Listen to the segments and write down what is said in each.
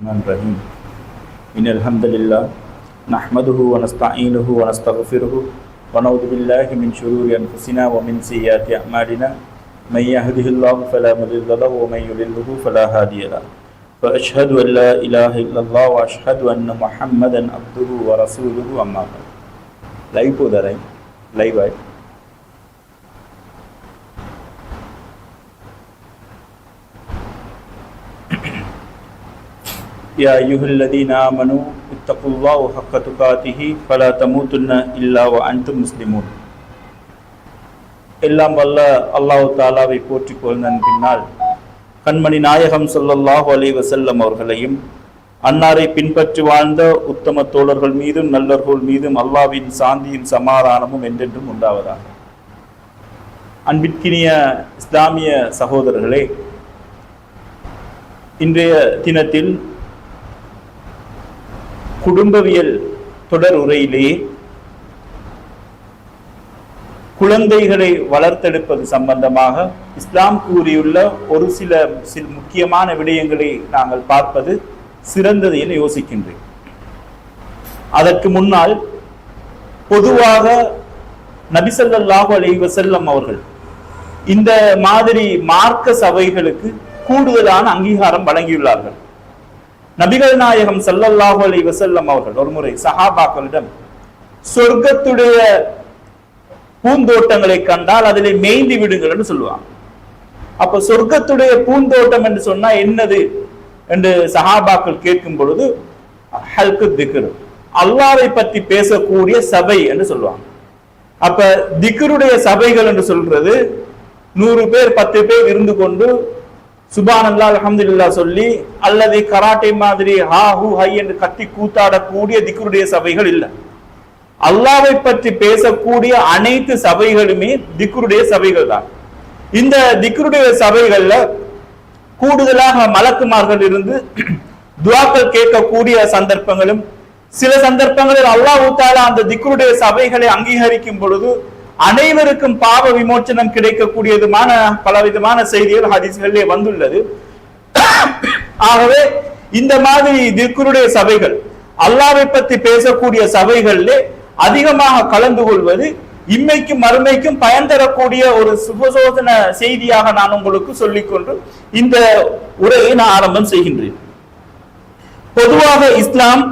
الرحمن الرحيم إن الحمد لله نحمده ونستعينه ونستغفره ونعوذ بالله من شرور أنفسنا ومن سيئات أعمالنا من يهده الله فلا مضل له ومن يضلله فلا هادي له وأشهد أن لا إله إلا الله وأشهد أن محمدا عبده ورسوله أما بعد live போதா live live ஆய் يا أيها الذين آمنوا اتقوا الله حق تقاته فلا تموتن إلا وأنتم مسلمون எல்லாம் வல்ல அல்லாஹ் தாலாவை போற்றிக் கொள்வதன் பின்னால் கண்மணி நாயகம் ஸல்லல்லாஹு அலைஹி வஸல்லம் அவர்களையும் அன்னாரை பின்பற்றி வாழ்ந்த உத்தம தோழர்கள் மீதும் நல்லர்கள் மீதும் அல்லாவின் சாந்தியும் சமாதானமும் என்றென்றும் உண்டாவதாக அன்பிற்கினிய இஸ்லாமிய சகோதரர்களே இன்றைய தினத்தில் குடும்பவியல் தொடர் உரையிலே குழந்தைகளை வளர்த்தெடுப்பது சம்பந்தமாக இஸ்லாம் கூறியுள்ள ஒரு சில சில முக்கியமான விடயங்களை நாங்கள் பார்ப்பது சிறந்தது என யோசிக்கின்றேன். அதற்கு முன்னால் பொதுவாக நபிசல்லாஹு அலைஹி வஸல்லம் அவர்கள் இந்த மாதிரி மார்க்க சபைகளுக்கு கூடுதலான அங்கீகாரம் வழங்கியுள்ளார்கள். நபிகள் நாயகம் ஸல்லல்லாஹு அலி வசல்லம் அவர்கள் ஒருமுறை சஹாபாக்களிடம் சொர்க்கத்துடைய பூந்தோட்டங்களை கண்டால் அதிலே மேய்ந்து விடுங்கள் என்று சொல்லுவாங்க. அப்ப சொர்க்கத்துடைய பூந்தோட்டம் என்று சொன்னா என்னது? என்று சஹாபாக்கள் கேட்கும் பொழுது ஹல்கு திக்ரு அல்லாவை பற்றி பேசக்கூடிய சபை என்று சொல்லுவாங்க. அப்ப திக்ருடைய சபைகள் என்று சொல்றது நூறு பேர் பத்து பேர் இருந்து கொண்டு சுபானல்லா அல்ஹம்துலில்லா சொல்லி அல்லது கராட்டை மாதிரி ஹா ஹூ ஹை என்று கத்தி கூத்தாடக்கூடிய திக்ருடைய சபைகள் இல்லை. அல்லாவை பற்றி பேசக்கூடிய அனைத்து சபைகளுமே திக்ருடைய சபைகள் தான். இந்த திக்ருடைய சபைகள்ல கூடுதலாக மலக்குமார்கள் இருந்து துவாக்கள் கேட்கக்கூடிய சந்தர்ப்பங்களும் சில சந்தர்ப்பங்களில் அல்லாஹ் தாலா அந்த திக்ருடைய சபைகளை அங்கீகரிக்கும் பொழுது அனைவருக்கும் பாவ விமோச்சனம் கிடைக்கக்கூடியதுமான பலவிதமான செய்திகள் ஹதீஸ்களிலே வந்துள்ளது. ஆகவே இந்த மாதிரி திக்குருடைய சபைகள் அல்லாவை பற்றி பேசக்கூடிய சபைகளிலே அதிகமாக கலந்து கொள்வது இம்மைக்கும் மறுமைக்கும் பயன் தரக்கூடிய ஒரு சுபசோதன செய்தியாக நான் உங்களுக்கு சொல்லிக்கொண்டு இந்த உரையை நான் ஆரம்பம் செய்கின்றேன். பொதுவாக இஸ்லாம்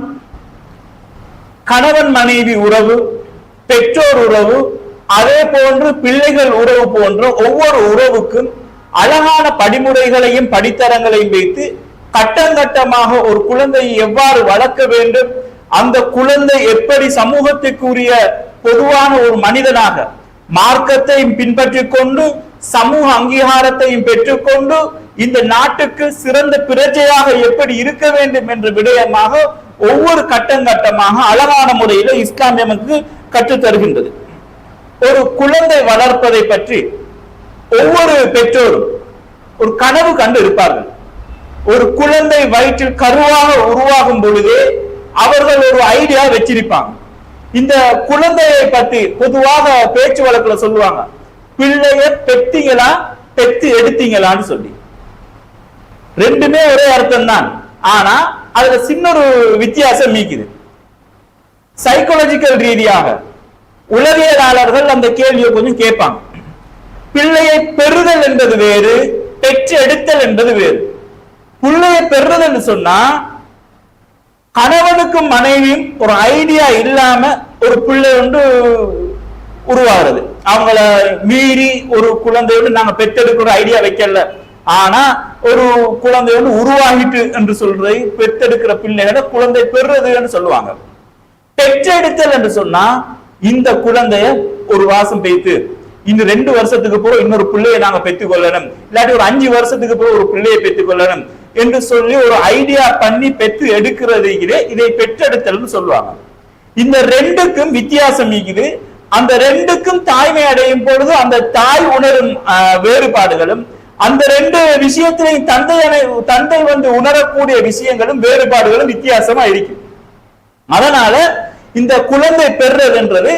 கணவன் மனைவி உறவு பெற்றோர் உறவு அதே போன்று பிள்ளைகள் உறவு போன்ற ஒவ்வொரு உறவுக்கும் அழகான படிமுறைகளையும் படித்தரங்களையும் வைத்து கட்டங்கட்டமாக ஒரு குழந்தையை எவ்வாறு வளர்க்க வேண்டும் அந்த குழந்தை எப்படி சமூகத்துக்குரிய பொதுவான ஒரு மனிதனாக மார்க்கத்தையும் பின்பற்றி கொண்டு சமூக அங்கீகாரத்தையும் பெற்றுக்கொண்டு இந்த நாட்டுக்கு சிறந்த பிரஜையாக எப்படி இருக்க வேண்டும் என்ற விடயமாக ஒவ்வொரு கட்டங்கட்டமாக அழகான முறையில இஸ்லாம் நமக்கு ஒரு குழந்தை வளர்ப்பதை பற்றி ஒவ்வொரு பெற்றோரும் ஒரு கனவு கண்டு இருப்பார்கள். ஒரு குழந்தை வயிற்றில் கருவாக உருவாகும் பொழுதே அவர்கள் ஒரு ஐடியா வச்சிருப்பாங்க. இந்த குழந்தையை பத்தி பொதுவாக பேச்சு வழக்குல சொல்லுவாங்க. பிள்ளைய பெத்தீங்களா பெத்து எடுத்தீங்களான்னு சொல்லி. ரெண்டுமே ஒரே அர்த்தம் தான் ஆனா அதுல சின்ன ஒரு வித்தியாசம் மீக்குது சைக்காலஜிக்கல் ரீதியாக உளவியலாளர்கள் அந்த கேள்வியை கொஞ்சம் கேட்பாங்க. பிள்ளையை பெறுதல் என்பது வேறு பெற்று எடுத்தல் என்பது வேறு. பிள்ளையை பெறுதல் சொன்னா கணவனுக்கும் மனைவியும் ஒரு ஐடியா இல்லாம ஒரு பிள்ளை ஒன்று உருவாகிறது. அவங்கள மீறி ஒரு குழந்தையோடு நாங்க பெற்றெடுக்கிற ஐடியா வைக்கல. ஆனா ஒரு குழந்தை வந்து உருவாகிட்டு என்று சொல்றது பெற்றெடுக்கிற பிள்ளைகளை குழந்தை பெறுறதுன்னு சொல்லுவாங்க. பெற்றெடுத்தல் என்று சொன்னா இந்த குழந்தைய ஒரு வாசம் பெய்த்து இன்னும் ரெண்டு வருஷத்துக்கு போய் இன்னொரு பிள்ளையை நாங்க பெற்றுக் கொள்ளணும். இல்லாட்டி ஒரு அஞ்சு வருஷத்துக்கு போய் ஒரு பிள்ளையை பெற்றுக் கொள்ளணும் என்று சொல்லி ஒரு ஐடியா பண்ணி பெற்று எடுக்கிறது இதை பெற்றெடுத்தல்னு சொல்லுவாங்க. இந்த ரெண்டுக்கும் வித்தியாசம் இருக்குது. அந்த ரெண்டுக்கும் தாய்மை அடையும் பொழுது அந்த தாய் உணரும் வேறுபாடுகளும் அந்த ரெண்டு விஷயத்திலையும் தந்தை தந்தை வந்து உணரக்கூடிய விஷயங்களும் வேறுபாடுகளும் வித்தியாசமா இருக்கு. அதனால இந்த குழந்தை பெறுறதுன்றது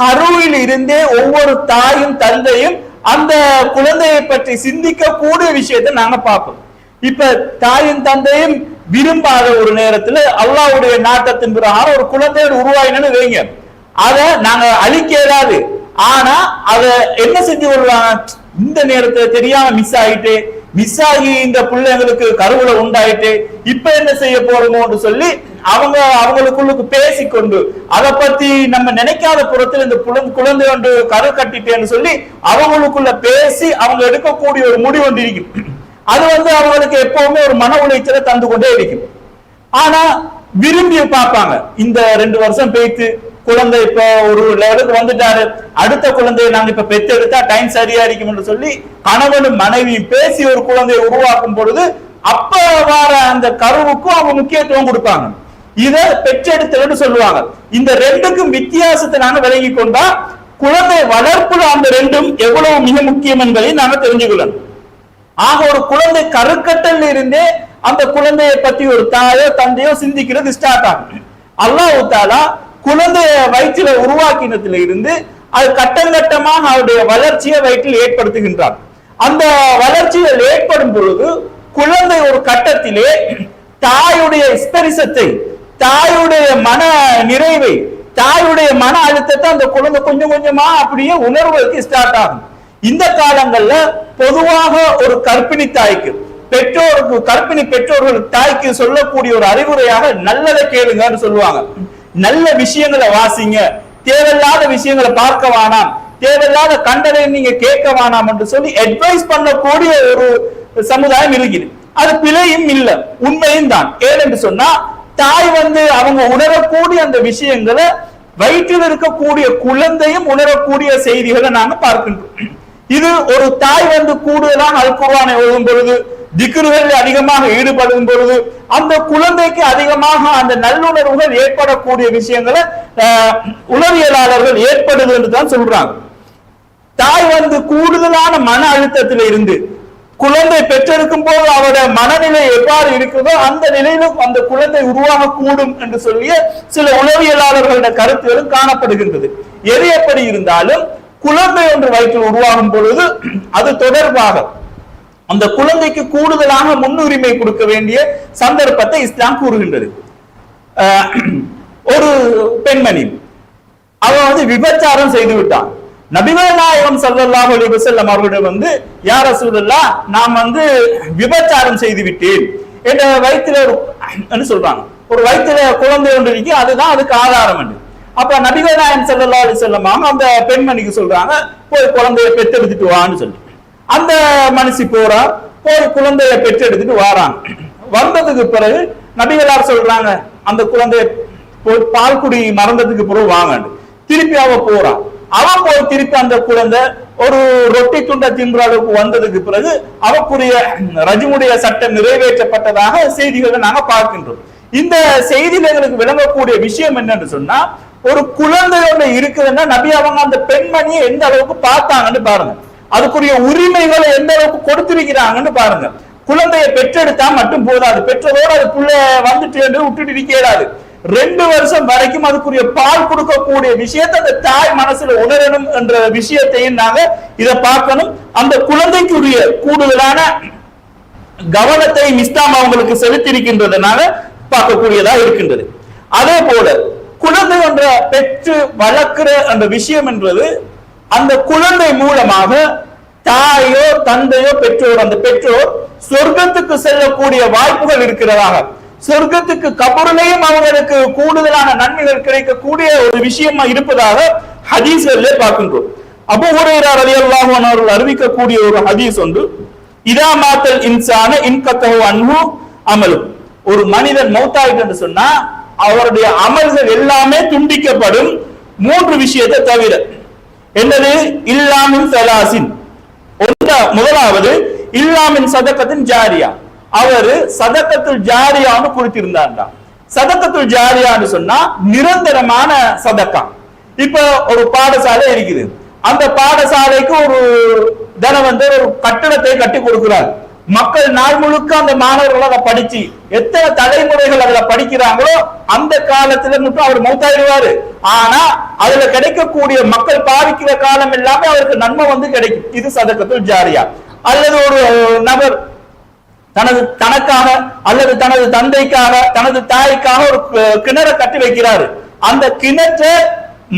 கருவில் இருந்தே ஒவ்வொரு தாயும் தந்தையும் அந்த குழந்தையை பற்றி சிந்திக்க கூடிய விஷயத்தை நாங்க பார்ப்போம் இப்ப தாயும் தந்தையும் விரும்பாத ஒரு நேரத்துல அல்லாஹ்வுடைய நாட்டத்தின் பிரகாரம் ஒரு குழந்தையோட உருவாயினு வைங்க. அத நாங்க அழிக்க இயலாது. ஆனா அத என்ன செஞ்சு கொள்வாங்க இந்த நேரத்துல தெரியாம மிஸ் ஆயிட்டு மிஸ் ஆகி இந்த பிள்ளைங்களுக்கு கருவுல உண்டாயிட்டு இப்ப என்ன செய்ய போறோமோன்னு சொல்லி அவங்க அவங்களுக்குள்ளுக்கு பேசிக்கொண்டு அதை பத்தி நம்ம நினைக்காத புறத்தில் இந்த புல- குழந்தை ஒன்று கரு கட்டிட்டேன்னு சொல்லி அவங்களுக்குள்ள பேசி அவங்க எடுக்கக்கூடிய ஒரு முடிவு ஒன்று இருக்கும். அது வந்து அவங்களுக்கு எப்பவுமே ஒரு மன உளைச்சலை தந்து கொண்டே இருக்கும். ஆனா விரும்பி பார்ப்பாங்க. இந்த ரெண்டு வருஷம் பேய்த்து குழந்தை இப்ப ஒரு லெவலுக்கு வந்துட்டாரு. அடுத்த குழந்தையை நாங்க இப்ப பெத்தெடுத்தா டைம் சரியா இருக்கும்னு சொல்லி கணவனும் மனைவியும் பேசி ஒரு குழந்தையை உருவாக்கும் பொழுது அப்ப வர அந்த கருவுக்கும் அவங்க முக்கியத்துவம் கொடுப்பாங்க. இதை பெற்றெடுத்தல்னு சொல்லுவாங்க. இந்த ரெண்டுக்கும் வித்தியாசத்தை நாங்க விளங்கி கொண்டா குழந்தை வளர்ப்புல அந்த ரெண்டும் எவ்வளவு மிக முக்கியம் என்பதை நாங்க தெரிஞ்சுக்கொள்ளணும். ஆக ஒரு குழந்தை கருக்கட்டல் இருந்தே அந்த குழந்தையை பத்தி ஒரு தாயோ தந்தையோ சிந்திக்கிறது ஸ்டார்ட் ஆகும் அல்லாஹ் தாலா குழந்தைய வயிற்றில உருவாக்கினத்துல இருந்து அது கட்டம் கட்டமாக அவருடைய வளர்ச்சியை வயிற்றில் ஏற்படுத்துகின்றார். அந்த வளர்ச்சிகள் ஏற்படும் பொழுது குழந்தை ஒரு கட்டத்திலே தாயுடைய ஸ்பரிசத்தை தாயுடைய மன நிறைவை தாயுடைய மன அழுத்தத்தை அந்த குழந்தை கொஞ்சம் கொஞ்சமா அப்படியே உணர்வதற்கு ஸ்டார்ட் ஆகும். இந்த காலங்கள்ல பொதுவாக ஒரு கற்பிணி தாய்க்கு பெற்றோருக்கு கற்பிணி பெற்றோர்கள் தாய்க்கு சொல்லக்கூடிய ஒரு அறிவுரையாக நல்லதை கேளுங்கன்னு சொல்லுவாங்க. நல்ல விஷயங்களை வாசிங்க. தேவையில்லாத விஷயங்களை பார்க்க வேணாம். தேவையில்லாத கண்டனை நீங்க கேட்க வேணாம் என்று சொல்லி அட்வைஸ் பண்ணக்கூடிய ஒரு சமுதாயம் இருக்குது. அது பிழையும் இல்லை உண்மையும் தான். ஏனென்று சொன்னா தாய் வந்து அவங்க உணரக்கூடிய அந்த விஷயங்களை வயிற்றில் இருக்கக்கூடிய குழந்தையும் உணரக்கூடிய செய்திகளை நாங்க பார்க்கின்றோம். இது ஒரு தாய் வந்து கூடுதலாக அல்குர்வானை எழுதும் பொழுது திக்ருகளில் அதிகமாக ஈடுபடும் பொழுது அந்த குழந்தைக்கு அதிகமாக அந்த நல்லுணர்வுகள் ஏற்படக்கூடிய விஷயங்களை உளவியலாளர்கள் ஏற்படுது என்று தான் சொல்றாங்க. தாய் வந்து கூடுதலான மன அழுத்தத்தில் இருந்து குழந்தை பெற்றிருக்கும் போது அவரோட மனநிலை எவ்வாறு இருக்கிறதோ அந்த நிலையிலும் அந்த குழந்தை உருவாக கூடும் என்று சொல்லிய சில உளவியலாளர்களுடைய கருத்துகளும் காணப்படுகின்றது. எது எப்படி இருந்தாலும் குழந்தை ஒன்று வயிற்றில் உருவாகும் பொழுது அது தொடர்பாக அந்த குழந்தைக்கு கூடுதலாக முன்னுரிமை கொடுக்க வேண்டிய சந்தர்ப்பத்தை இஸ்லாம் கூறுகின்றது. ஆஹ், ஒரு பெண்மணி அவன் வந்து விபச்சாரம் செய்து விட்டான் நபிகள் நாயகம் ஸல்லல்லாஹு அலைஹி வஸல்லம் அவர்களிடம் வந்து யார் ரசூலுல்லாஹ் நாம் வந்து விபச்சாரம் செய்து விட்டேன் என்ற வயிற்றுல ஒரு என்ன சொல்றாங்க? ஒரு வயிற்றுல குழந்தை ஒன்று இருக்கு அதுதான் அதுக்கு ஆதாரம் என்று. அப்ப நபிகள் நாயகம் ஸல்லல்லாஹு அலைஹி அந்த பெண்மணிக்கு சொல்றாங்க போய் குழந்தையை பெற்றெடுத்துட்டு வான்னு சொல்லி அந்த மனுஷி போறா போய் குழந்தைய பெற்றெடுத்துட்டு வாராங்க வந்ததுக்கு பிறகு நபிகளார் சொல்றாங்க அந்த குழந்தைய பால் குடி மறந்ததுக்கு பிறகு வாங்கன்னு திருப்பி அவ போறான் அவன் போய் திருப்பி அந்த குழந்தை ஒரு ரொட்டி துண்டை தின்ற அளவுக்கு வந்ததுக்கு பிறகு அவக்குரிய ரஜிமுடைய சட்டம் நிறைவேற்றப்பட்டதாக செய்திகளை நாங்க பார்க்கின்றோம். இந்த செய்தியில எங்களுக்கு விளங்கக்கூடிய விஷயம் என்னன்னு சொன்னா ஒரு குழந்தையோட இருக்குதுன்னா நபி அவங்க அந்த பெண்மணியை எந்த அளவுக்கு பார்த்தாங்கன்னு பாருங்க. அதுக்குரிய உரிமைகளை எந்த அளவுக்கு கொடுத்திருக்கிறாங்கன்னு பாருங்க. குழந்தையை பெற்றெடுத்தா மட்டும் போதாது. பெற்றதோட அது புள்ள வந்துட்டு என்று விட்டுட்டு இருக்கேடாது ரெண்டு வருஷம் வரைக்கும் அதுக்குரிய பால் கொடுக்கக்கூடிய விஷயத்தை அந்த தாய் மனசுல உணரணும் என்ற விஷயத்தையும் நாங்க இதை பார்க்கணும். அந்த குழந்தைக்குரிய கூடுதலான கவனத்தை இஸ்லாம் அவங்களுக்கு செலுத்தியிருக்கின்றதுனால பார்க்கக்கூடியதா இருக்கின்றது. அதே போல குழந்தை என்ற பெற்று வளர்க்கிற அந்த விஷயம் என்றது அந்த குழந்தை மூலமாக தாயோ தந்தையோ பெற்றோர் அந்த பெற்றோர் சொர்க்கத்துக்கு செல்லக்கூடிய வாய்ப்புகள் இருக்கிறதாக. சொர்க்கத்துக்கு கபருலையும் அவங்களுக்கு கூடுதலான நன்மைகள் கிடைக்கக்கூடிய ஒரு விஷயமா இருப்பதாக ஹதீஸ்களிலே பார்க்கின்றோம். அபு ஹுரைரா ரலியல்லாஹு அன்ஹு அவர்கள் அறிவிக்கக்கூடிய ஒரு ஹதீஸ் ஒன்று இதா மாத்தல் இன்சான இன்கத்தஹு அன்பு அமலும். ஒரு மனிதன் மௌத்தாயிட்டு என்று சொன்னா அவருடைய அமல்கள் எல்லாமே துண்டிக்கப்படும் மூன்று விஷயத்தை தவிர என்னது? இல்லாமின் சலாசின். முதலாவது இல்லாமின் சதக்கத்தின் ஜாரியா. அவரு சதக்கத்துள் ஜாரியான்னு குறித்திருந்தார்டா சதக்கத்துள் ஜாரியான்னு சொன்னா நிரந்தரமான சதக்கா. இப்ப ஒரு பாடசாலை இருக்குது. அந்த பாடசாலைக்கு ஒரு தனவந்தர் ஒரு கட்டடத்தை கட்டி கொடுக்கிறார். மக்கள் நாள் முழுக்க அந்த மாணவர்கள் அதை படிச்சு எத்தனை தலைமுறைகள் அதுல படிக்கிறாங்களோ அந்த காலத்துல மட்டும் அவர் மௌத்தாயிடுவாரு. ஆனா அதுல கிடைக்கக்கூடிய மக்கள் பாவிக்கிற காலம் எல்லாமே அவருக்கு நன்மை வந்து கிடைக்கும். இது சதக்கத்தில் ஜாரியா. அல்லது ஒரு நபர் தனது தனக்காக அல்லது தனது தந்தைக்காக தனது தாய்க்காக ஒரு கிணற கட்டி வைக்கிறாரு. அந்த கிணற்றை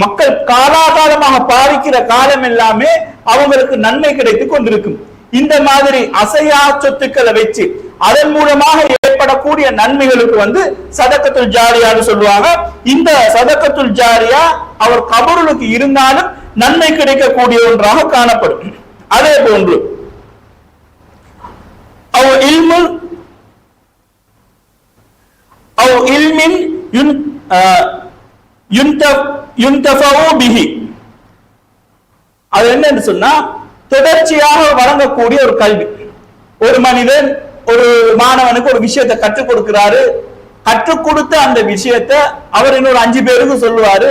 மக்கள் காலாகாலமாக பாதிக்கிற காலம் எல்லாமே அவங்களுக்கு நன்மை கிடைத்துக் கொண்டிருக்கும். இந்த மாதிரி அசையா சொத்துக்களை வச்சு அதன் மூலமாக ஏற்படக்கூடிய நன்மைகளுக்கு வந்து சதக்கத்துல் ஜாரியான்னு சொல்லுவாங்க. இந்த சதக்கத்துல் ஜாரியா அவர் கபருளுக்கு இருந்தாலும் நன்மை கிடைக்கக்கூடிய ஒன்றாக காணப்படும். அதே போன்று அவ் இல்முல் அவ் இல்மின் யுன் அஹ், அது என்னன்னு சொன்னா தொடர்ச்சியாக வழங்கக்கூடிய ஒரு கல்வி. ஒரு மனிதன் ஒரு மாணவனுக்கு ஒரு விஷயத்தை கற்றுக் கொடுக்கிறாரு. கற்றுக் கொடுத்த அந்த விஷயத்த அவர் இன்னொரு அஞ்சு பேருக்கு சொல்லுவாரு.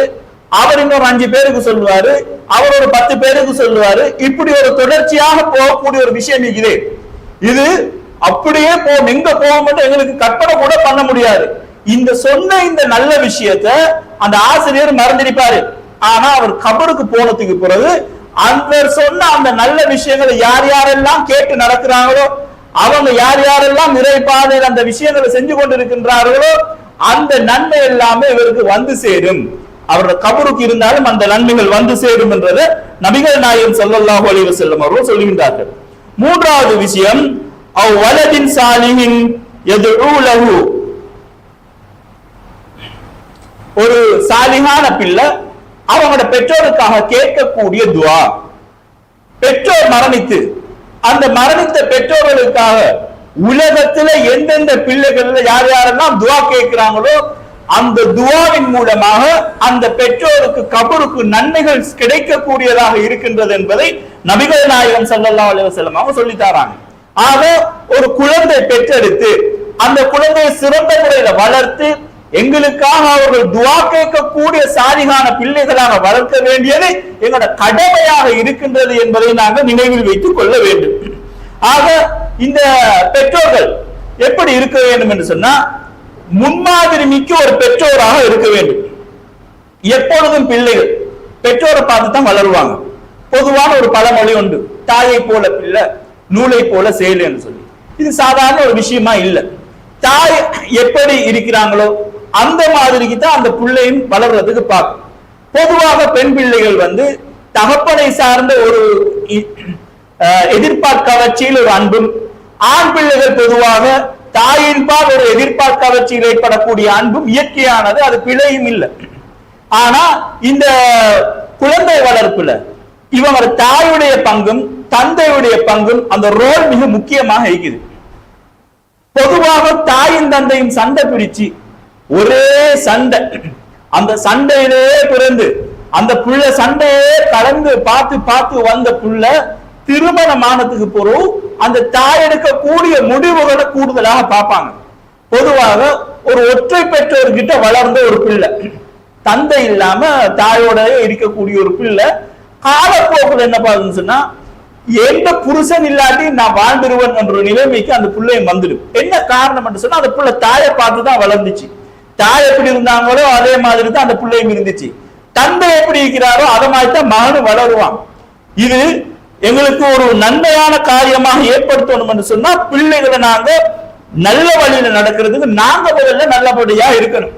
அவர் இன்னொரு அஞ்சு பேருக்கு சொல்லுவாரு. அவர் ஒரு பத்து பேருக்கு சொல்லுவாரு. இப்படி ஒரு தொடர்ச்சியாக போகக்கூடிய ஒரு விஷயம் இருக்குது இது அப்படியே போகும் எங்க போக எங்களுக்கு கற்பனை கூட பண்ண முடியாது. இந்த சொன்ன இந்த நல்ல விஷயத்த அந்த ஆசிரியர் மறந்திருப்பாரு ஆனா அவர் கபருக்கு போனதுக்கு பிறகு அந்த சொன்ன அந்த நல்ல விஷயங்களை யார் யாரெல்லாம் கேட்டு நடக்கிறாங்களோ அவங்க யார் யாரெல்லாம் நிறைப்பாதையில் அந்த விஷயங்களை செஞ்சு கொண்டிருக்கின்றார்களோ அந்த நன்மை எல்லாமே இவருக்கு வந்து சேரும். அவரோட கபருக்கு இருந்தாலும் அந்த நன்மைகள் வந்து சேரும் என்றதை நபிகள் நாயகம் ஸல்லல்லாஹு அலைஹி வஸல்லம் அவர்கள் சொல்லுகின்றார்கள். மூன்றாவது விஷயம் அவ் வலதின் சாலிஹின் எது ஒரு சாலிகான பிள்ளை அவங்களோட பெற்றோருக்காக கேட்கக்கூடிய துவா. பெற்றோர் மரணித்து அந்த மரணித்த பெற்றோர்களுக்காக உலகத்துல எந்தெந்த பிள்ளைகள்ல யார் யாரெல்லாம் துவா கேட்கிறாங்களோ அந்த துவாவின் மூலமாக அந்த பெற்றோருக்கு கபருக்கு நன்மைகள் கிடைக்கக்கூடியதாக இருக்கின்றது என்பதை நபிகள் நாயகம் சல்லா அலுவலம் அவங்க சொல்லித்தாராங்க தராங்க. ஆக ஒரு குழந்தை பெற்றெடுத்து அந்த குழந்தையை சிறந்த முறையில வளர்த்து எங்களுக்காக அவர்கள் துவா கேட்கக்கூடிய சாதிகான பிள்ளைகளாக வளர்க்க வேண்டியது எங்களோட கடமையாக இருக்கின்றது என்பதை நாங்கள் நினைவில் வைத்துக் கொள்ள வேண்டும். ஆக இந்த பெற்றோர்கள் எப்படி இருக்க வேண்டும் என்று சொன்னா முன்மாதிரி மிக்க ஒரு பெற்றோராக இருக்க வேண்டும். எப்பொழுதும் பிள்ளைகள் பெற்றோரை பார்த்து தான் வளருவாங்க. பொதுவான ஒரு பழமொழி உண்டு தாயை போல பிள்ளை நூலை போல செயலுன்னு சொல்லி. இது சாதாரண ஒரு விஷயமா இல்ல. தாய் எப்படி இருக்கிறாங்களோ அந்த மாதிரிக்கு தான் அந்த பிள்ளையும் வளர்றதுக்கு பார்க்கும். பொதுவாக பெண் பிள்ளைகள் வந்து தகப்பனை சார்ந்த ஒரு இ- எதிர்பார்க்கவர்ச்சியில் ஒரு அன்பும் ஆண் பிள்ளைகள் பொதுவாக தாயின்பால் ஒரு எதிர்பார்க்கவர்ச்சியில் ஏற்படக்கூடிய அன்பும் இயற்கையானது அது பிழையும் இல்லை. ஆனா இந்த குழந்தை வளர்ப்புல இவங்க தாயுடைய பங்கும் தந்தையுடைய பங்கும் அந்த ரோல் மிக முக்கியமாக இருக்குது. பொதுவாக தாயும் தந்தையும் சண்டை பிடிச்சு ஒரே சண்டை. அந்த சண்டையிலே பிறந்து அந்த புள்ள சண்டையே கலந்து பார்த்து பார்த்து வந்த புள்ள திருமணமானதுக்கு பிறகு அந்த தாய் எடுக்கக்கூடிய முடிவுகளை கூடுதலாக பார்ப்பாங்க. பொதுவாக ஒரு ஒற்றை பெற்றோர்கிட்ட வளர்ந்த ஒரு பிள்ளை. தந்தை இல்லாம தாயோட இருக்கக்கூடிய ஒரு பிள்ளை. காலப்போக்கில் என்ன பாருன்னு சொன்னா எந்த புருஷன் இல்லாட்டி நான் வாழ்ந்துருவன் என்ற நிலைமைக்கு அந்த பிள்ளையும் வந்துடும். என்ன காரணம் என்று சொன்னா அந்த பிள்ளை தாயை பார்த்து தான் வளர்ந்துச்சு. தாய் எப்படி இருந்தாங்களோ அதே மாதிரி தான் அந்த பிள்ளையும் இருந்துச்சு. தந்தை எப்படி இருக்கிறாரோ அதை மாதிரி தான் மகனும் வளருவான். இது எங்களுக்கு ஒரு நன்மையான காரியமாக ஏற்படுத்தணும் என்று சொன்னா பிள்ளைகளை நாங்க நல்ல வழியில நடக்கிறதுக்கு நாங்க முதல்ல நல்லபடியா இருக்கணும்.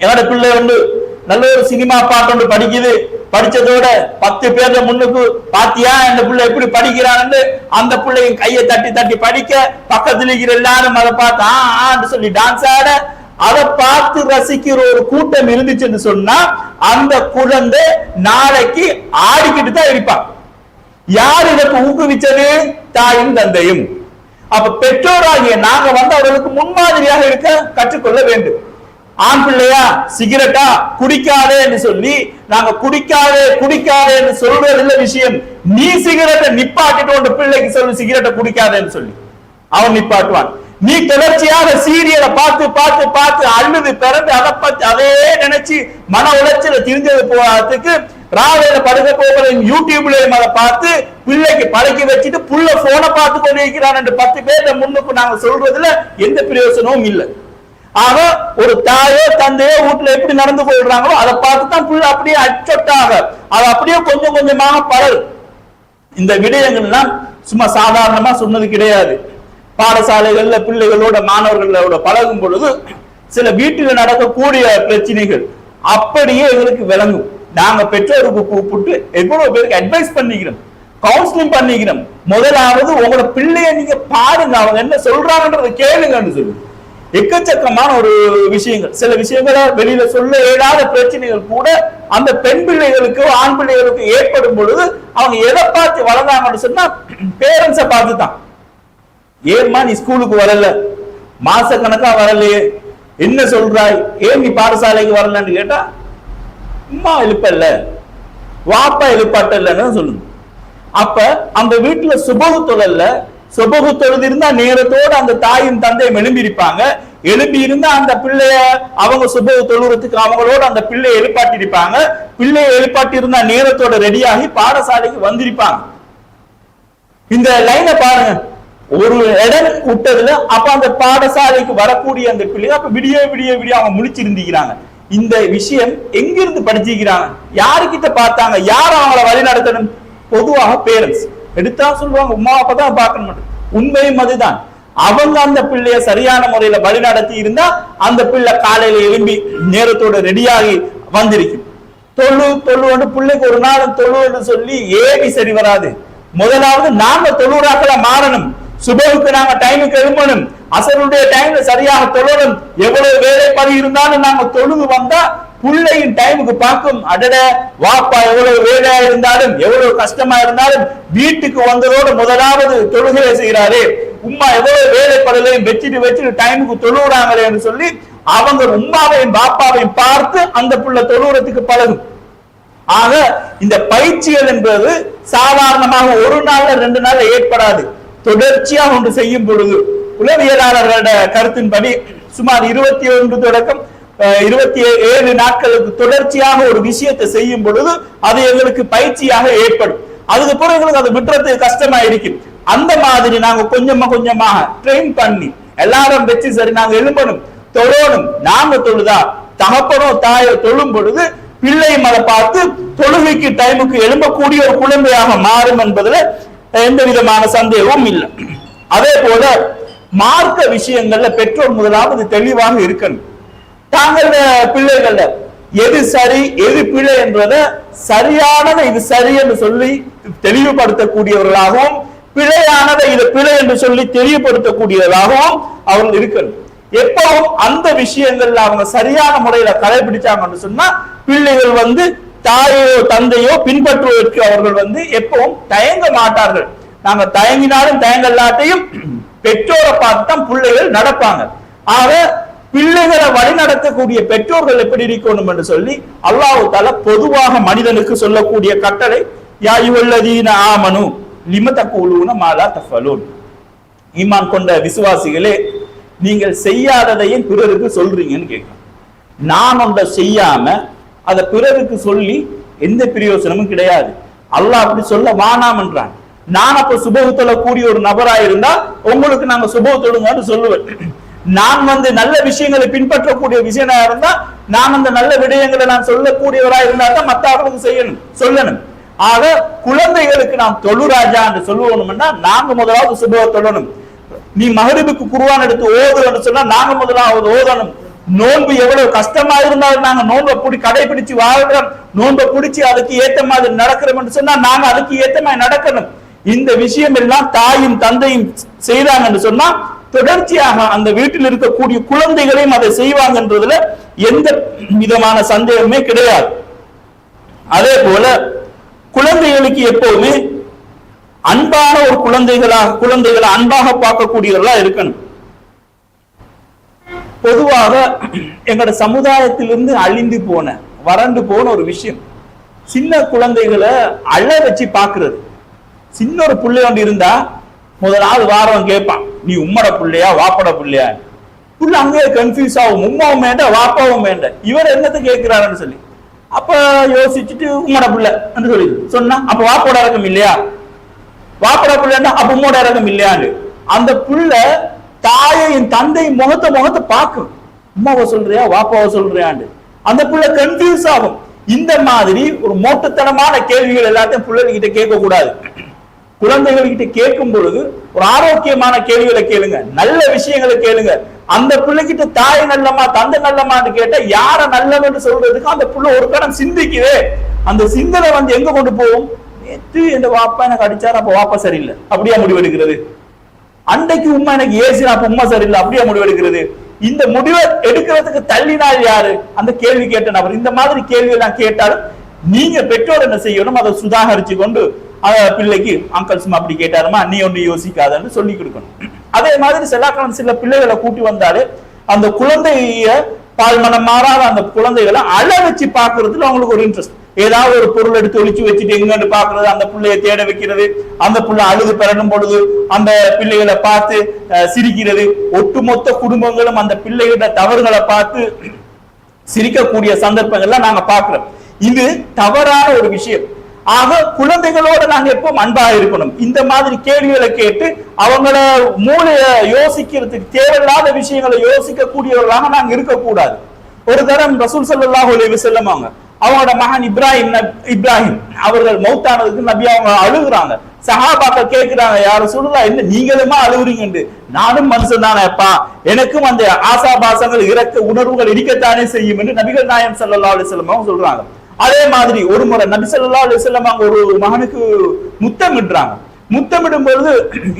என்னோட பிள்ளை வந்து நல்ல ஒரு சினிமா பாட்டு ஒன்று படிக்குது. படிச்சதோட பத்து பேர்ல முன்னுக்கு பாத்தியா? இந்த பிள்ளை எப்படி படிக்கிறான்னு அந்த பிள்ளையும் கையை தட்டி தட்டி படிக்க பக்கத்துல இருக்கிற எல்லாரும் அதை பார்த்து ஆன்னு சொல்லி டான்ஸ் ஆட அதை பார்த்து ரசிக்கிற ஒரு கூட்டம் இருந்துச்சுன்னு சொன்னா அந்த குழந்தை நாளைக்கு ஆடிக்கிட்டு தான் இருப்பான் யார் இதற்கு ஊக்குவிச்சது? தாயும் தந்தையும். அப்ப பெற்றோராகிய நாங்க வந்து அவர்களுக்கு முன்மாதிரியாக இருக்க கற்றுக்கொள்ள வேண்டும். ஆண் பிள்ளையா சிகரெட்டா குடிக்காதே என்று சொல்லி நாங்க குடிக்காதே குடிக்காதே என்று சொல்றது இல்ல விஷயம். நீ சிகரெட்டை நிப்பாட்டிட்டு உன் பிள்ளைக்கு சொல்லு சிகரெட்டை குடிக்காதேன்னு சொல்லி. அவன் நிப்பாட்டுவான். நீ தொடர்ச்சியாக சீரியலை பார்த்து பார்த்து பார்த்து அழுது பிறந்து அதை பத்தி அதே நினைச்சு மன உளைச்சல திரிஞ்சது போறதுக்கு ராவையில படுக்க போகிறேன் யூடியூப்லயும் அதை பார்த்து பிள்ளைக்கு பழக்கி வச்சுட்டு புள்ள போனை பார்த்து கொண்டு இருக்கிறான் என்று பத்து பேர்ல முன்னுக்கு நாங்க சொல்றதுல எந்த பிரயோசனமும் இல்லை. ஆக ஒரு தாயோ தந்தையோ வீட்டுல எப்படி நடந்து கொள்றாங்களோ அதை பார்த்து தான் புள்ள அப்படியே அச்சொட்டாக அது அப்படியே கொஞ்சம் கொஞ்சமாக பரல் இந்த விடயங்கள்லாம் சும்மா சாதாரணமா சொன்னது கிடையாது. பாடசாலைகள்ல பிள்ளைகளோட மாணவர்களோட பழகும் பொழுது சில வீட்டில் நடக்கக்கூடிய பிரச்சனைகள் அப்படியே எங்களுக்கு விளங்கும். நாங்க பெற்றோருக்கு கூப்பிட்டு எவ்வளவு பேருக்கு அட்வைஸ் பண்ணிக்கிறோம் கவுன்சிலிங் பண்ணிக்கிறோம். முதலாவது உங்களோட பிள்ளைய நீங்க பாருங்க அவங்க என்ன சொல்றாங்கன்றத கேளுங்கன்னு சொல்லுங்க எக்கச்சக்கமான ஒரு விஷயங்கள். சில விஷயங்களை வெளியில சொல்ல இயலாத பிரச்சனைகள் கூட அந்த பெண் பிள்ளைகளுக்கு ஆண் பிள்ளைகளுக்கு ஏற்படும் பொழுது அவங்க எதை பார்த்து வளர்ந்தாங்கன்னு சொன்னா பேரண்ட்ஸை பார்த்து தான் ஏம்மா நீ ஸ்கூலுக்கு வரல. மாச கணக்கா வரலையே. என்ன சொல்றாய்? ஏன் நீ பாடசாலைக்கு வரலன்னு கேட்டா அம்மா எழுப்பல்ல வாப்பா எழுப்பாட்டல்லன்னு சொல்லுங்க அப்ப அந்த வீட்டுல சுபகு செபகு தொழுதிருந்தா நேரத்தோடு நேரத்தோட அந்த தாயும் தந்தையும் எழும்பியிருப்பாங்க. எழுப்பி இருந்தா அந்த பிள்ளைய அவங்க சுபகு தொழுறதுக்கு அவங்களோட அந்த பிள்ளையை எழுப்பாட்டி இருப்பாங்க பிள்ளையை எழுப்பாட்டி இருந்தா நேரத்தோட ரெடியாகி பாடசாலைக்கு வந்திருப்பாங்க. இந்த லைனை பாருங்க. ஒரு இடம் விட்டதுல அப்ப அந்த பாடசாலைக்கு வரக்கூடிய அந்த பிள்ளைங்க அப்ப விடிய விடிய விடிய அவங்க முழிச்சிருந்திக்கிறாங்க இந்த விஷயம் எங்கிருந்து படிச்சிருக்கிறாங்க? யாருக்கிட்ட பார்த்தாங்க? யார் அவங்கள வழி நடத்தணும் பொதுவாக பேரண்ட்ஸ் எடுத்தா சொல்லுவாங்க உமா அப்பதான் பார்க்கணும். உண்மையும் அதுதான். அவங்க அந்த பிள்ளைய சரியான முறையில வழி நடத்தி இருந்தா அந்த பிள்ளை காலையில எழும்பி நேரத்தோட ரெடியாகி வந்திருக்கும். தொழு தொழுன்னு பிள்ளைக்கு ஒரு நாள் தொழுன்னு சொல்லி ஏவி சரி வராது. முதலாவது நாங்க தொழுறாக்கள மாறணும். சுபகுக்கு நாங்க டைமுக்கு எழும்பணும். அசருடைய டைம்ல சரியாக தொழணும். எவ்வளவு வேலை பதி இருந்தாலும் நாங்க தொழுது வந்தா பிள்ளையின் டைமுக்கு பார்க்கும் அடட வாப்பா எவ்வளவு வேலையா இருந்தாலும் எவ்வளவு கஷ்டமா இருந்தாலும் வீட்டுக்கு வந்ததோடு முதலாவது தொழுகையை செய்கிறாரே. உம்மா எவ்வளவு வேலை படலையும் வச்சுட்டு வச்சுட்டு டைமுக்கு தொழுகிறாங்களேன்னு சொல்லி அவங்க உம்மாவையும் பாப்பாவையும் பார்த்து அந்த புள்ள தொழுகிறதுக்கு பழகும். ஆக இந்த பயிற்சிகள் என்பது சாதாரணமாக ஒரு நாள்ல ரெண்டு நாள்ல ஏற்படாது. தொடர்ச்சியாக ஒன்று செய்யும் பொழுது உளவியலாளர்களோட கருத்தின்படி சுமார் இருபத்தி ஒன்று தொடக்கம் இருபத்தி ஏழு நாட்களுக்கு தொடர்ச்சியாக ஒரு விஷயத்தை செய்யும் பொழுது அது எங்களுக்கு பயிற்சியாக ஏற்படும். அதுக்கு பிறகு எங்களுக்கு அது விட்டுறது கஷ்டமா இருக்கும் அந்த மாதிரி நாங்க கொஞ்சமா கொஞ்சமாக ட்ரெயின் பண்ணி எல்லாரும் வச்சு சரி நாங்க எழும்பணும் தொழணும். நாங்க தொழுதா தகப்பனோ தாயோ தொழும் பொழுது பிள்ளையும் அதை பார்த்து தொழுகைக்கு டைமுக்கு எழும்பக்கூடிய ஒரு குழந்தையாக மாறும் என்பதுல எந்த விதமான சந்தேகமும் இல்லை. அதே போல மார்க்க விஷயங்கள்ல பெற்றோர் முதலாவது தெளிவாக இருக்கணும். தாங்கள் பிள்ளைகள்ல. எது சரி எது பிழை என்றதை சரியானதை இது சரி என்று சொல்லி தெளிவுபடுத்தக்கூடியவர்களாகவும் பிழையானதை இது பிழை என்று சொல்லி தெளிவுபடுத்தக்கூடியவர்களாகவும் அவர்கள் இருக்கணும். எப்பவும் அந்த விஷயங்கள்ல அவங்க சரியான முறையில கடைபிடிச்சாங்கன்னு சொன்னா பிள்ளைகள் வந்து தாயோ தந்தையோ பின்பற்றுவதற்கு அவர்கள் வந்து எப்பவும் தயங்க மாட்டார்கள். நாங்க தயங்கினாலும் தயங்கல்லாட்டையும் பெற்றோரை பார்த்து தான் பிள்ளைகள் நடப்பாங்க. ஆக பிள்ளைகளை வழி நடத்தக்கூடிய பெற்றோர்கள் எப்படி இருக்கணும் என்று சொல்லி அல்லாஹ் தால பொதுவாக மனிதனுக்கு சொல்லக்கூடிய கட்டளை யாயுவல்லதீன ஆமனு லிமத கூலூன மாலா தஃபலூன். ஈமான் கொண்ட விசுவாசிகளே நீங்கள் செய்யாததையும் பிறருக்கு சொல்றீங்கன்னு கேட்கலாம் நான் ஒன்றை செய்யாம அதை பிறருக்கு சொல்லி எந்த பிரயோசனமும் கிடையாது. அல்லாஹ் அப்படி சொல்ல வானாமன்றான் நான் அப்ப சுபகு கூடிய ஒரு நபரா இருந்தா உங்களுக்கு நாங்க சுபத்தொழுங்கன்னு சொல்லுவேன். நான் வந்து நல்ல விஷயங்களை பின்பற்றக்கூடிய விஷயனா இருந்தா நான் அந்த நல்ல விடயங்களை நான் சொல்லக்கூடியவரா இருந்தா தான் மத்தவர்களுக்கு செய்யணும் சொல்லணும். ஆக குழந்தைகளுக்கு நாம் தொழுராஜா என்று சொல்லுவோம்னா நாங்க முதலாவது சுபவ தொழணும். நீ மகரிபுக்கு குருவான் எடுத்து ஓதுன்னு சொன்னா நாங்க முதலாவது ஓதணும். நோன்பு எவ்வளவு கஷ்டமா இருந்தாலும் நாங்க நோன்பை பிடி கடைபிடிச்சு வாழ்றோம். நோன்பை பிடிச்சு அதுக்கு ஏத்த மாதிரி நடக்கிறோம்னு சொன்னா நாங்க அதுக்கு ஏத்த மாதிரி நடக்கணும். இந்த விஷயம் எல்லாம் தாயும் தந்தையும் செய்தாங்கன்னு சொன்னா தொடர்ச்சியாக அந்த வீட்டில் இருக்கக்கூடிய குழந்தைகளையும் அதை செய்வாங்கன்றதுல எந்த விதமான சந்தேகமே கிடையாது. அதே போல குழந்தைகளுக்கு எப்போதுமே அன்பான ஒரு குழந்தைகளாக குழந்தைகளை அன்பாக பார்க்கக்கூடியவர்களா இருக்கணும். பொதுவாக எங்களோட சமுதாயத்திலிருந்து அழிந்து போன வறண்டு போன ஒரு விஷயம். சின்ன குழந்தைகளை அழ வச்சு பார்க்கறது. சின்ன ஒரு புள்ளை ஒன்று இருந்தா முதலாவது வாரம் கேட்பான். நீ உம்மட புள்ளையா வாப்பட பிள்ளையா? புள்ள அங்கேயே கன்ஃபியூஸ் ஆகும். உம்மாவும் வேண்டாம் வாப்பாவும் வேண்டாம் இவர் என்னத்தை கேட்கிறாருன்னு சொல்லி. அப்ப யோசிச்சுட்டு உம்மட பிள்ளை என்று சொல்லி சொன்னா அப்ப வாப்போட இறக்கம் இல்லையா? வாப்பட பிள்ளைன்னா அப்ப உம்மோட இறக்கம் இல்லையான்னு அந்த புள்ள தாயையும் தந்தையும் முகத்தை முகத்தை பார்க்கும். உம்மாவை சொல்றியா வாப்பாவை சொல்றியாண்டு. அந்த புள்ள கன்ஃபியூஸ் ஆகும். இந்த மாதிரி ஒரு மோட்டத்தனமான கேள்விகள் எல்லாத்தையும் பிள்ளைகிட்ட கேட்க கூடாது குழந்தைகள் கிட்ட கேட்கும் பொழுது ஒரு ஆரோக்கியமான கேள்விகளை கேளுங்க. நல்ல விஷயங்களை கேளுங்க. அந்த பிள்ளைகிட்ட தாய் நல்லமா தந்தை நல்லமான்னு கேட்டா யார நல்லவன்னு சொல்றதுக்கு அந்த புள்ள ஒரு கடன் சிந்திக்குதே. அந்த சிந்தனை வந்து எங்க கொண்டு போகும்? நேற்று இந்த வாப்பா எனக்கு அடிச்சாரு அப்ப வாப்பா சரியில்லை. அப்படியா முடிவெடுக்கிறது அன்றைக்கு உண்மை எனக்கு ஏசினா அப்ப உண்மை சரியில்லை. அப்படியே முடிவெடுக்கிறது இந்த முடிவை எடுக்கிறதுக்கு தள்ளினால் யாரு? அந்த கேள்வி கேட்ட நபர். இந்த மாதிரி கேள்வி எல்லாம் கேட்டாலும் நீங்க பெற்றோர் என்ன செய்யணும்? அதை சுதாகரிச்சு கொண்டு பிள்ளைக்கு அங்கிள் சும்மா அப்படி கேட்டாருமா நீ ஒன்று யோசிக்காதன்னு சொல்லி கொடுக்கணும். அதே மாதிரி செல்லாக்காலம் சில பிள்ளைகளை கூட்டி வந்தாலே அந்த குழந்தைய பால்மனம் மாறாத அந்த குழந்தைகளை அழ வச்சு பார்க்கறதுல அவங்களுக்கு ஒரு இன்ட்ரெஸ்ட் ஏதாவது ஒரு பொருள் எடுத்து ஒழிச்சு வச்சுட்டு எங்கன்னு பாக்குறது அந்த பிள்ளைய தேட வைக்கிறது அந்த பிள்ளை அழுது பிறனும் பொழுது அந்த பிள்ளைகளை பார்த்து சிரிக்கிறது. ஒட்டுமொத்த குடும்பங்களும் அந்த பிள்ளைகளோட தவறுகளை பார்த்து சிரிக்கக்கூடிய சந்தர்ப்பங்கள்லாம் நாங்க பாக்குறோம் இது தவறான ஒரு விஷயம். ஆக குழந்தைகளோட நாங்க எப்போ அன்பாக இருக்கணும்? இந்த மாதிரி கேள்விகளை கேட்டு அவங்கள மூளைய யோசிக்கிறதுக்கு தேவையில்லாத விஷயங்களை யோசிக்க கூடியவர்களாக நாங்க இருக்கக்கூடாது. ஒரு தரம் ரசூல் சல்லாஹ் அலைஹி செல்லமாங்க அவங்க அவங்களோட மகன் இப்ராஹிம் நப்- இப்ராஹிம் அவர்கள் மௌத்தானதுக்கு நபி அவங்க அழுகுறாங்க. சஹாபாக்கள் கேட்கிறாங்க யார சொல்லுதா என்ன நீங்களுமா அழுகுறீங்கன்னு நானும் மனுஷன் தானேப்பா எனக்கும் அந்த ஆசாபாசங்கள் இறக்க உணர்வுகள் இருக்கத்தானே செய்யும் என்று நபிகள் நாயம் சல்லா அலைஹி அவங்க சொல்றாங்க. அதே மாதிரி ஒரு முறை நபி ஸல்லல்லாஹு அவங்க ஒரு மகனுக்கு முத்தமிடுறாங்க. முத்தமிடும் பொழுது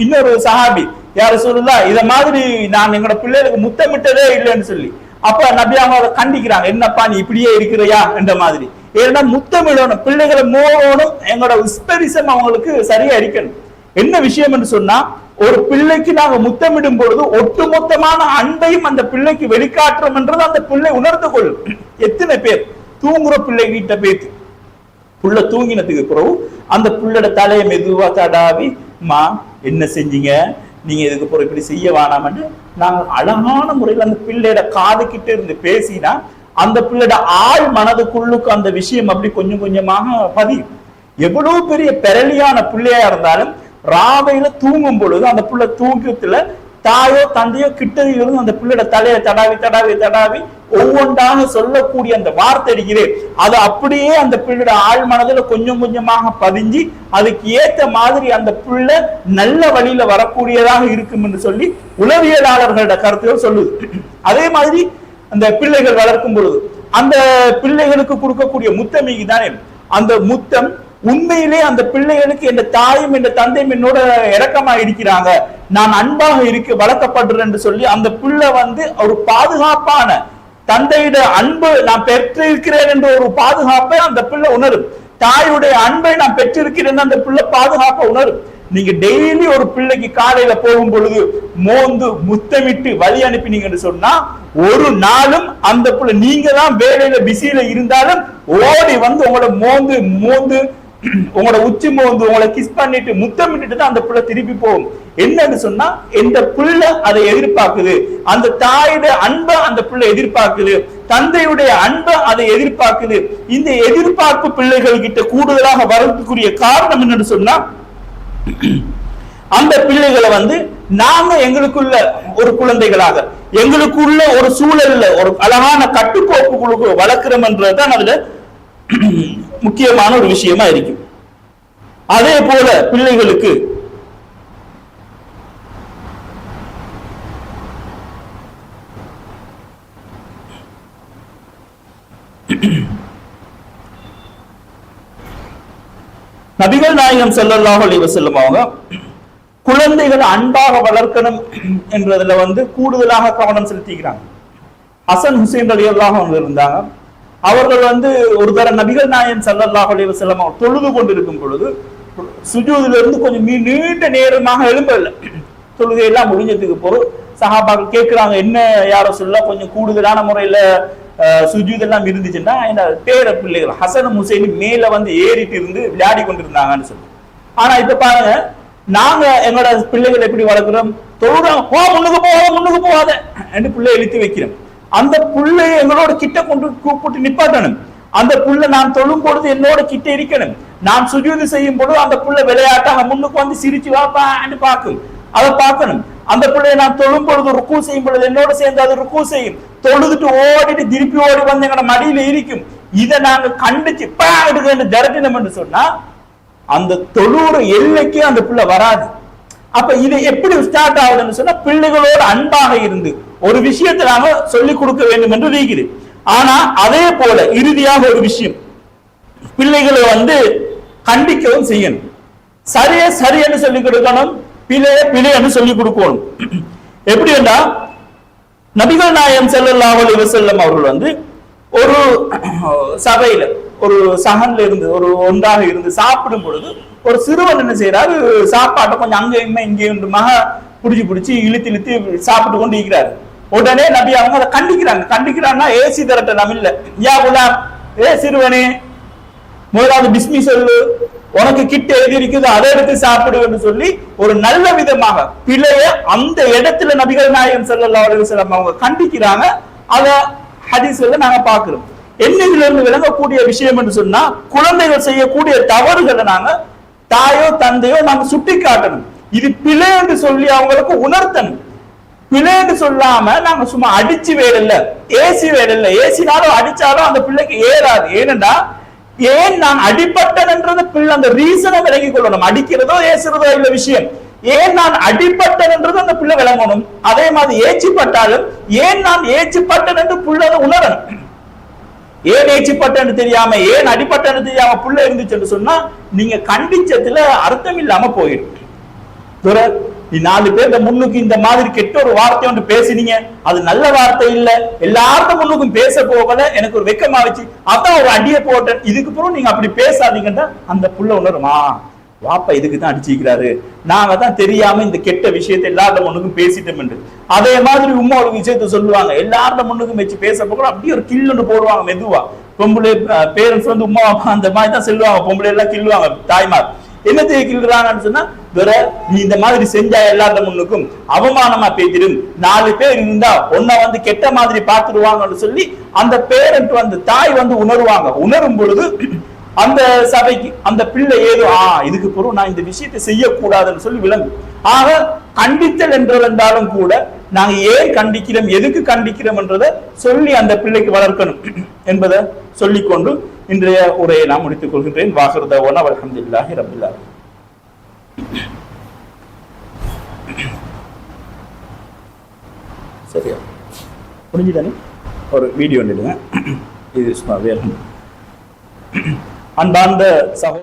இன்னொரு சஹாபி யார சொல்லுதா இத மாதிரி நான் எங்களோட பிள்ளைகளுக்கு முத்தமிட்டதே இல்லைன்னு சொல்லி. அப்ப நபி அவங்க அதை கண்டிக்கிறாங்க. என்னப்பா நீ இப்படியே இருக்கிறியா? என்ற மாதிரி. ஏன்னா முத்தமிடணும் பிள்ளைகளை மோகணும் எங்களோட உஸ்பரிசம் அவங்களுக்கு சரியா இருக்கணும். என்ன விஷயம் என்று சொன்னா ஒரு பிள்ளைக்கு நாங்க முத்தமிடும் பொழுது ஒட்டுமொத்தமான அன்பையும் அந்த பிள்ளைக்கு வெளிக்காட்டுறோம் என்றது அந்த பிள்ளை உணர்ந்து கொள்ளும். எத்தனை பேர்? தூங்குற பிள்ளை வீட்டை பேத்து. புள்ள தூங்கினதுக்கு பிறகு அந்த புள்ளோட தலையை மெதுவா தடாவி மா என்ன செஞ்சீங்க? நீங்க இதுக்கு பிறகு இப்படி செய்ய வேணாம்னு? நாங்க அழகான முறையில் அந்த பிள்ளையோட காதுகிட்ட இருந்து பேசினா அந்த பிள்ளையோட ஆள் மனதுக்குள்ளுக்கு அந்த விஷயம் அப்படி கொஞ்சம் கொஞ்சமாக பதியும். எவ்வளவு பெரிய பெரளியான பிள்ளையா இருந்தாலும் ராவையில தூங்கும் பொழுது அந்த பிள்ளை தூக்கத்துல தாயோ தந்தையோ கிட்ட இருந்து அந்த பிள்ளையோட தலையை தடாவி தடாவி தடாவி ஒவ்வொன்றாக சொல்லக்கூடிய அந்த வார்த்தை இருக்கிறே அது அப்படியே அந்த பிள்ளையோட ஆழ் மனதுல கொஞ்சம் கொஞ்சமாக பதிஞ்சு அதுக்கு ஏத்த மாதிரி அந்த பிள்ளை நல்ல வழியில வரக்கூடியதாக இருக்கும் என்று சொல்லி உளவியலாளர்களோட கருத்துகள் சொல்லுது. அதே மாதிரி அந்த பிள்ளைகள் வளர்க்கும் பொழுது அந்த பிள்ளைகளுக்கு கொடுக்கக்கூடிய முத்தமிக்கு தானே அந்த முத்தம் உண்மையிலே அந்த பிள்ளைகளுக்கு என் தாயும் என் தந்தையும் என்னோட இறக்கமா இருக்கிறாங்க. நான் அன்பாக இருக்க வளர்க்கப்படுறேன் என்று சொல்லி அந்த பிள்ளை வந்து ஒரு பாதுகாப்பான தந்தையோட அன்பு நான் பெற்றிருக்கிறேன் என்ற ஒரு பாதுகாப்பை அந்த பிள்ளை உணரும். தாயுடைய அன்பை நான் பெற்றிருக்கிறேன் அந்த பிள்ளை பாதுகாப்பை உணரும். நீங்க டெய்லி ஒரு பிள்ளைக்கு காலையில போகும் பொழுது மோந்து முத்தமிட்டு வழி அனுப்பினீங்கன்னு சொன்னா ஒரு நாளும் அந்த பிள்ளை நீங்க தான் வேலையில பிஸியில இருந்தாலும் ஓடி வந்து உங்களோட மோந்து மோந்து உங்களோட உச்சி மோந்து உங்களை கிஸ் பண்ணிட்டு முத்தமிட்டுட்டு தான் அந்த பிள்ளை திருப்பி போகும். என்னன்னு சொன்னா இந்த பிள்ளை அதை எதிர்பார்க்குது? அந்த தாயுடைய அன்பை அந்த பிள்ளை எதிர்பார்க்குது. தந்தையுடைய அன்பை அதை எதிர்பார்க்குது. இந்த எதிர்பார்ப்பு பிள்ளைகள் கிட்ட கூடுதலாக வரதுக்குரிய காரணம் என்னன்னு சொன்னா அந்த பிள்ளைகளை வந்து நாங்க எங்களுக்குள்ள ஒரு குழந்தைகளாக எங்களுக்குள்ள ஒரு சூழல்ல ஒரு அழகான கட்டுக்கோப்புகளுக்கு வளர்க்கிறோம்ன்றதுதான் அதுல முக்கியமான ஒரு விஷயமா இருக்கும் அதே போல பிள்ளைகளுக்கு நபிகள் நாயகம் ஸல்லல்லாஹு அலைஹி செல்லும் அவங்க குழந்தைகள் அன்பாக வளர்க்கணும் என்றதுல வந்து கூடுதலாக கவனம் செலுத்திக்கிறாங்க. ஹசன் ஹுசைன் ரலியல்லாஹு அவங்க இருந்தாங்க. அவர்கள் வந்து ஒரு தர நபிகள் நாயன் ஸல்லல்லாஹு அலைஹி வஸல்லம் தொழுது கொண்டிருக்கும் பொழுது சுஜூதிலிருந்து கொஞ்சம் நீண்ட நேரமாக எழும்பவில்லை தொழுகை எல்லாம் முடிஞ்சதுக்கு பிறகு சஹாபாக்கள் கேட்கிறாங்க என்ன யாரோ சொல்ல கொஞ்சம் கூடுதலான முறையில சுஜூதெல்லாம் இருந்துச்சுன்னா என்ன பேர பிள்ளைகள் ஹசன் ஹுசைன் மேல வந்து ஏறிட்டு இருந்து விளையாடி கொண்டிருந்தாங்கன்னு சொல்லி. ஆனா இப்ப பாருங்க நாங்க எங்களோட பிள்ளைகளை எப்படி வளர்க்கிறோம்? தொழுறோம் போ முன்னுக்கு போகாத முன்னுக்கு போகாத என்று பிள்ளை இழுத்து வைக்கிறோம். அந்த புள்ளை எங்களோட கிட்ட கொண்டு கூப்பிட்டு நிப்பாட்டணும். அந்த புள்ள நான் தொழும் பொழுது என்னோட கிட்ட இருக்கணும். நான் சுஜூதி செய்யும் பொழுது அந்த புள்ள விளையாட்டாக முன்னுக்கு வந்து சிரிச்சு வாப்பான்னு பார்க்கும். அதை பார்க்கணும். அந்த பிள்ளையை நான் தொழும் பொழுது ருக்கு செய்யும் பொழுது என்னோட சேர்ந்து அது ருக்கு செய்யும். தொழுதுட்டு ஓடிட்டு திருப்பி ஓடி வந்து எங்களோட மடியில இருக்கும். இதை நாங்க கண்டிச்சு பா எடுக்கன்னு என்று சொன்னா அந்த தொழுற எல்லைக்கே அந்த பிள்ளை வராது. அப்ப இது எப்படி ஸ்டார்ட் ஆகுதுன்னு சொன்னா பிள்ளைகளோட அன்பாக இருந்து ஒரு விஷயத்தை நாங்க சொல்லிக் கொடுக்க வேண்டும் என்று இருக்குது ஆனா அதே போல இறுதியாக ஒரு விஷயம். பிள்ளைகளை வந்து கண்டிக்கவும் செய்யணும். சரியா சரியன்னு சொல்லிக் கொடுக்கணும் பிழைய பிழைன்னு சொல்லிக் கொடுக்கணும். எப்படி என்றா நபிகள் நாயம் ஸல்லல்லாஹு அலைஹி அவர்கள் வந்து ஒரு சபையில ஒரு சகன்ல இருந்து ஒரு ஒன்றாக இருந்து சாப்பிடும் பொழுது ஒரு சிறுவன் என்ன செய்யறாரு சாப்பாட்டை கொஞ்சம் அங்கேயுமே இங்கேயும் இங்கே மக பிடிச்சி பிடிச்சி இழுத்து இழுத்து சாப்பிட்டு கொண்டு இருக்கிறாரு. உடனே நபி அவங்க அதை கண்டிக்கிறாங்க கண்டிக்கிறாங்கன்னா ஏசி திரட்ட நம்ம யா குலாம். ஏ சிறுவனே முதலாவது பிஸ்மி சொல்லு. உனக்கு கிட்ட எது இருக்குது அதை எடுத்து சாப்பிடுவேன்னு சொல்லி ஒரு நல்ல விதமாக பிழைய அந்த இடத்துல நபிகள் நாயகம் செல்லல்லா அலுவலம் அவங்க கண்டிக்கிறாங்க. அத ஹதீஸ்ல நாங்க பாக்குறோம் என்ன இதுல இருந்து விளங்கக்கூடிய விஷயம் என்று சொன்னா குழந்தைகள் செய்யக்கூடிய தவறுகளை நாங்க தாயோ தந்தையோ நாங்க சுட்டி காட்டணும் இது பிழை என்று சொல்லி அவங்களுக்கு உணர்த்தணும். பிள்ளைன்னு சொல்லாம நாங்க சும்மா அடிச்சு வேடல்ல ஏசி வேடல்ல ஏசினாலும் அடிச்சாலும் அந்த பிள்ளைக்கு ஏறாது. ஏனென்றா ஏன் நான் அடிப்பட்டன்ன்றத பிள்ளை அந்த ரீசனை விளங்கி கொள்ளணும். அடிக்கிறதோ ஏசுறதோ இல்ல விஷயம். ஏன் நான் அடிப்பட்டன்ன்றது அந்த பிள்ளை விளங்கணும்? அதே மாதிரி ஏச்சிப்பட்டாலும் ஏன் நான் ஏச்சிப்பட்டன் என்று பிள்ளை உணரணும்? ஏன் ஏச்சிப்பட்டன்னு தெரியாம ஏன் அடிப்பட்டன்னு தெரியாம புள்ள இருந்துச்சுன்னு சொன்னா நீங்க கண்டிச்சதுல அர்த்தம் இல்லாம போயிடும். நீ நாலு பேர் முன்னுக்கு இந்த மாதிரி கெட்ட ஒரு வார்த்தை ஒன்று பேசினீங்க. அது நல்ல வார்த்தை இல்ல. எல்லாருக்கும் முன்னுக்கும் பேச போகல. எனக்கு ஒரு வெக்கமா வச்சு அதான் ஒரு அடியை போட்டேன். இதுக்கு பிறகு நீங்க அப்படி பேசாதீங்கன்னா அந்த புள்ள உணருமா? வாப்பா இதுக்கு தான் அடிச்சிக்கிறாரு நாங்க தான் தெரியாம இந்த கெட்ட விஷயத்தை எல்லார்ட்ட முன்னுக்கும் பேசிட்டோம் என்று அதே மாதிரி உம்மா ஒரு விஷயத்த சொல்லுவாங்க. எல்லாரோட முன்னுக்கும் வச்சு பேச போகிறோம் அப்படியே ஒரு கில்லுன்னு போடுவாங்க மெதுவா. பொம்பளை பேரண்ட்ஸ் வந்து உம்மா அப்பா அந்த மாதிரி தான் சொல்லுவாங்க. பொம்பளை எல்லாம் கில்லுவாங்க தாய்மார். என்னத்தை கிள்றாங்கன்னு சொன்னா வேற நீ இந்த மாதிரி செஞ்சா எல்லாத்த முன்னுக்கும் அவமானமா பேத்திடும். நாலு பேர் இருந்தா உன்னை வந்து கெட்ட மாதிரி பார்த்துருவாங்கன்னு சொல்லி அந்த பேரண்ட் வந்து தாய் வந்து உணருவாங்க. உணரும் பொழுது அந்த சபைக்கு அந்த பிள்ளை ஏதோ ஆ இதுக்கு பிறகு நான் இந்த விஷயத்தை செய்யக்கூடாதுன்னு சொல்லி விளங்கும். ஆக கண்டித்தல் என்றாலும் கூட நாங்க ஏன் கண்டிக்கிறோம் எதுக்கு கண்டிக்கிறோம் என்றதை சொல்லி அந்த பிள்ளைக்கு வளர்க்கணும். என்பதை சொல்லிக்கொண்டு இன்றைய உரையை நான் முடித்துக் கொள்கின்றேன். வாகர்தவன அல்ஹம்துலில்லாஹி ரபில்லா சரியா? புரிஞ்சுதானே? ஒரு வீடியோ நிடுங்க இது அன்பார்ந்த சகோ